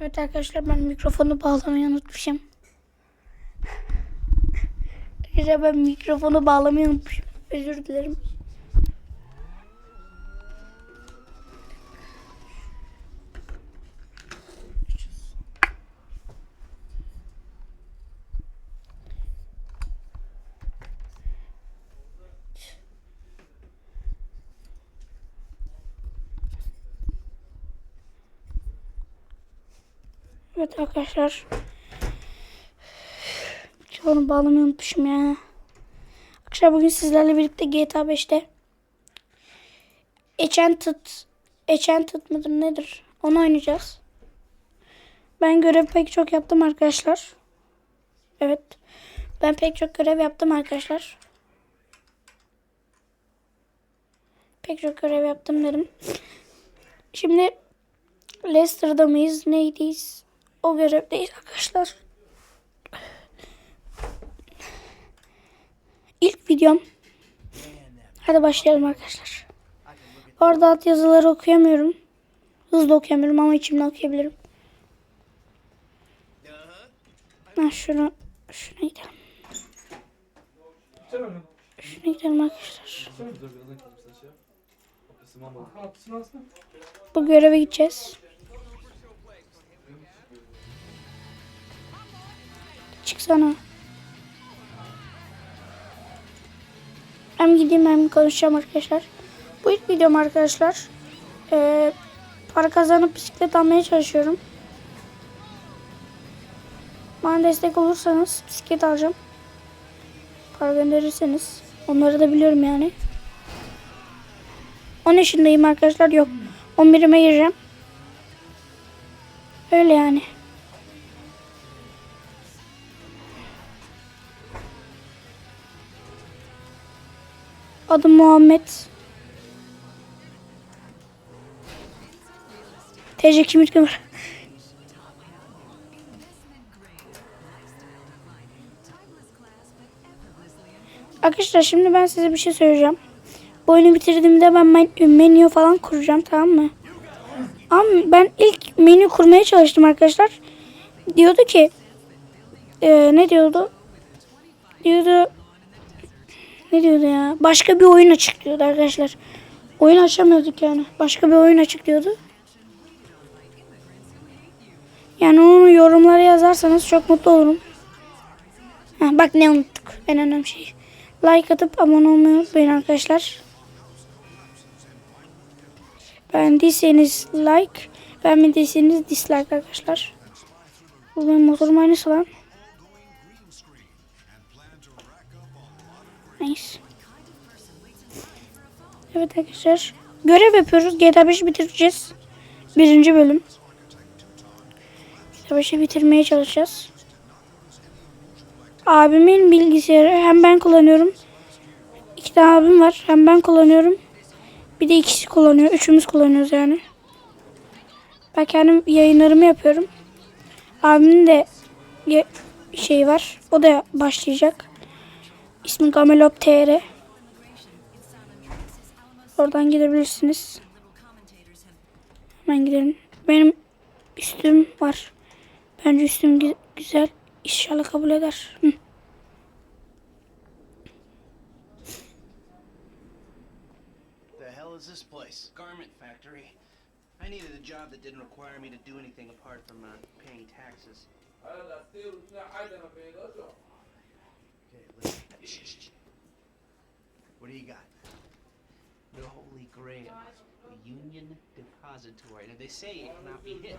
Evet arkadaşlar ben mikrofonu bağlamayı unutmuşum. Arkadaşlar ben mikrofonu bağlamayı unutmuşum. Özür dilerim. Evet arkadaşlar. Mikrofonu bağlamayı unutmuşum ya. Arkadaşlar bugün sizlerle birlikte GTA 5'te Enchanted Enchanted mıdır nedir? Onu oynayacağız. Ben görev pek çok yaptım arkadaşlar. Evet. Ben pek çok görev yaptım arkadaşlar. Pek çok görev yaptım dedim. Şimdi Leicester'da mıyız? Neydeyiz? O görevdeyiz arkadaşlar. İlk videom. Hadi başlayalım arkadaşlar. Orada alt yazıları okuyamıyorum. Hızlı okuyamıyorum ama içimden okuyabilirim. Ha şunu şuna gidelim. Şuna gidelim arkadaşlar. Bu göreve gideceğiz. Çıksana. Hem gideyim hem konuşacağım arkadaşlar. Bu ilk videom arkadaşlar. Ee, para kazanıp bisiklet almaya çalışıyorum. Bana destek olursanız bisiklet alacağım. Para gönderirseniz. Onları da biliyorum yani. 10 yaşındayım arkadaşlar. Yok. 11'ime gireceğim. Öyle yani. Adım Muhammed. TC kimlik numara. Arkadaşlar şimdi ben size bir şey söyleyeceğim. Bu oyunu bitirdiğimde ben men- menü falan kuracağım tamam mı? Ama ben ilk menü kurmaya çalıştım arkadaşlar. Diyordu ki e, ne diyordu? Diyordu ne diyordu ya? Başka bir oyun açıklıyordu arkadaşlar. Oyun açamıyorduk yani. Başka bir oyun açıklıyordu. Yani onu yorumlara yazarsanız çok mutlu olurum. Ha, bak ne unuttuk. En önemli şey. Like atıp abone olmayı unutmayın arkadaşlar. Beğendiyseniz like, beğenmediyseniz dislike arkadaşlar. Bu benim motorum aynısı lan. Neyse. Evet arkadaşlar. Görev yapıyoruz. GTA 5'i bitireceğiz. Birinci bölüm. GTA 5'i bitirmeye çalışacağız. Abimin bilgisayarı hem ben kullanıyorum. İki tane abim var. Hem ben kullanıyorum. Bir de ikisi kullanıyor. Üçümüz kullanıyoruz yani. Ben kendim yayınlarımı yapıyorum. Abimin de ya- şey var. O da başlayacak. İsmi Gamelop TR. Oradan gidebilirsiniz. Hemen gidelim. Benim üstüm var. Bence üstüm gü- güzel. İnşallah kabul eder. Hı. The hell is this place? Garment factory. I needed a job that didn't require me to do anything apart from uh, paying taxes. Okay, listen. Shh, shh, shh. What do you got? The Holy Grail. The Union Depository. Now they say it cannot be hit.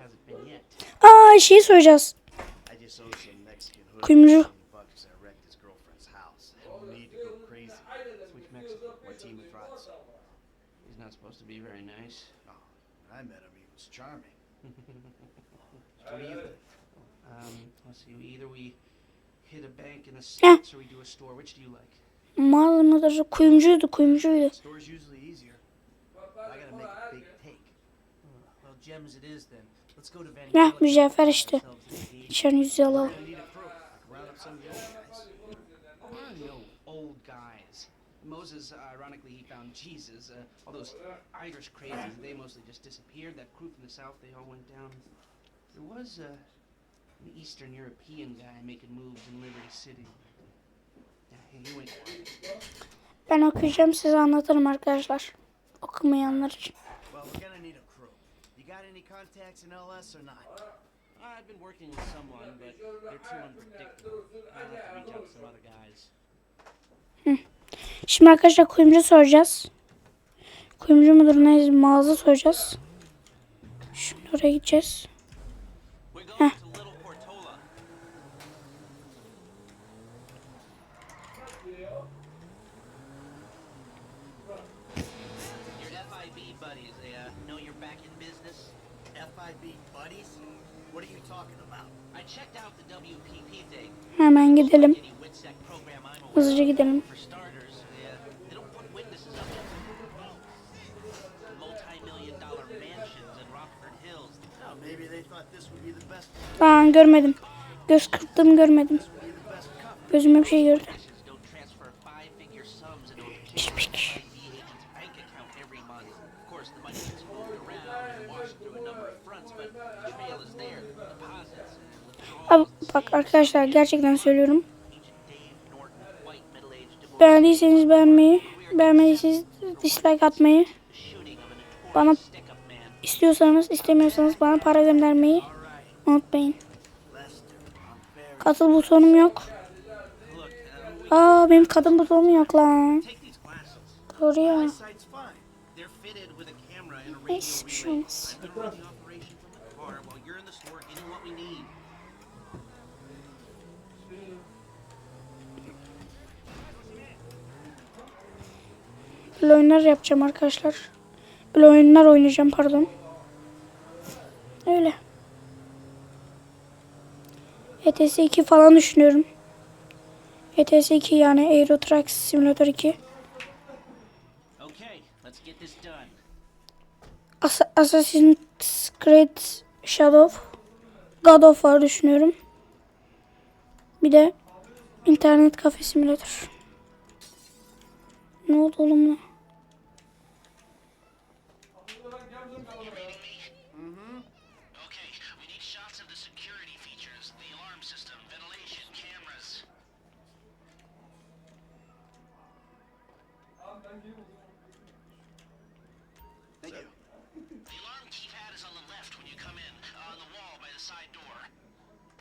Hasn't been yet. Aa şey soracağız. I I just owe some Mexican hood Kuyumcu. 20 I wrecked his girlfriend's house. I need to go crazy. Which Mexican? Martin Matraz. He's not supposed to be very nice. Oh, when I met him, he was charming. What do you think? Um, let's see. Either we a a like? Mağazanın adı kuyumcuydu kuyumcuydu. A Van Heh Gogh. mücevher işte. İçerinin yüzüğü alalım. A. Moses, ironically, he found Jesus. Uh, all those Irish crazies, they mostly just disappeared. That crew from the south, they all went down. There was uh, an Eastern European guy making moves in Liberty City. Yeah, he went. Ben okuyacağım size anlatırım arkadaşlar. Okumayanlar için. Well, we're gonna need a crew. You got any contacts in LS or not? I've been working with someone, but they're too unpredictable. I'll have to reach out to some other guys. Şimdi arkadaşlar kuyumcu soracağız. Kuyumcu mudur ne mağaza soracağız. Şimdi oraya gideceğiz. We're going to Little Portola. Your FIB buddies, they uh, know you're back in business. FIB buddies? What are you talking about? I checked out the WPP thing. Hemen gidelim. Hızlıca gidelim. Oh, maybe they thought this would be the best Ben görmedim. Göz kırptım görmedim. Gözüme bir şey gördü. Bak arkadaşlar gerçekten söylüyorum. Beğendiyseniz beğenmeyi, beğenmediyseniz dislike atmayı, bana istiyorsanız istemiyorsanız bana para göndermeyi unutmayın. Katıl butonum yok. Aa benim kadın butonum yok lan. Doğru ya. Neyse bir şey olmaz. Böyle oyunlar yapacağım arkadaşlar. Böyle oyunlar oynayacağım pardon. Öyle. ETS 2 falan düşünüyorum. ETS 2 yani Euro Truck Simulator 2. Okay, let's get this done. As Assassin's Creed Shadow God of War düşünüyorum. Bir de internet kafe simülatör. Ne oldu oğlum lan? Thank you. The alarm keypad is on the left when you come in, uh, on the wall by the side door.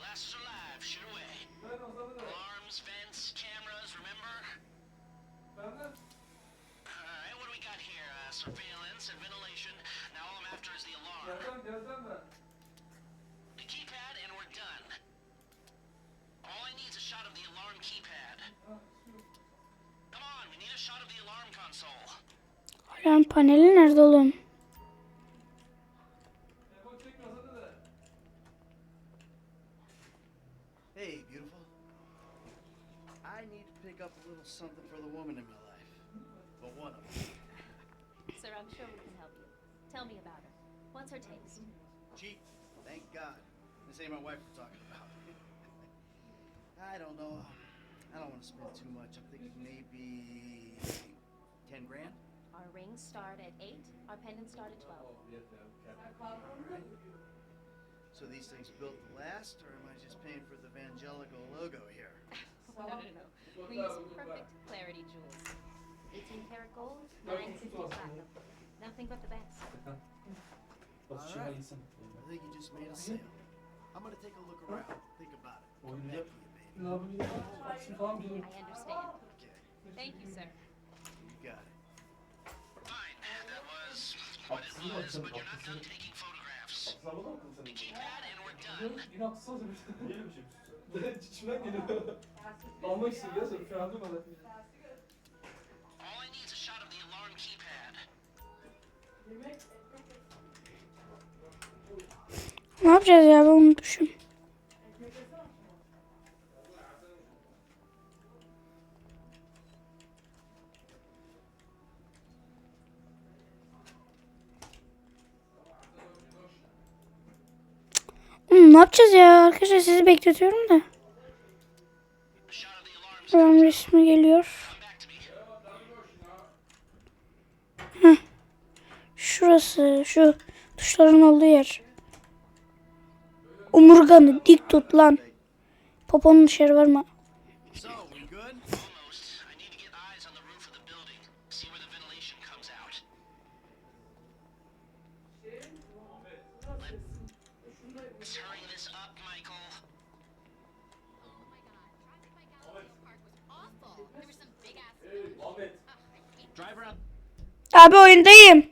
Glasses are live, shoot away. Alarms, vents, cameras, remember? Alright, what do we got here? Uh, surveillance and ventilation. Now all I'm after is the alarm. Alarm console. Alarm paneli nerede oğlum? Hey, beautiful. I need to pick up a little something for the woman in my life. But one of them. Sir, I'm sure we can help you. Tell me about her. What's her taste? Cheap. Thank God. This ain't my wife we're talking about. I don't know. I don't want to spend too much. I'm thinking maybe ten grand. Our rings start at 8, our pendants start at 12. Alright. So these things built to last, or am I just paying for the Vangelico logo here? No, no, no. We use perfect clarity jewels. 18 karat gold, 950 platinum. Nothing but the best. Alright. I think you just made a sale. I'm gonna take a look around. Think about it. Come back to you, Ne yapacağız ya ben unutmuşum. Ne yapacağız ya arkadaşlar sizi bekletiyorum da. Alarm resmi geliyor. me. Şurası şu tuşların olduğu yer. Omurganı dik tut lan. Poponun dışarı varma. So, Abi oyundayım.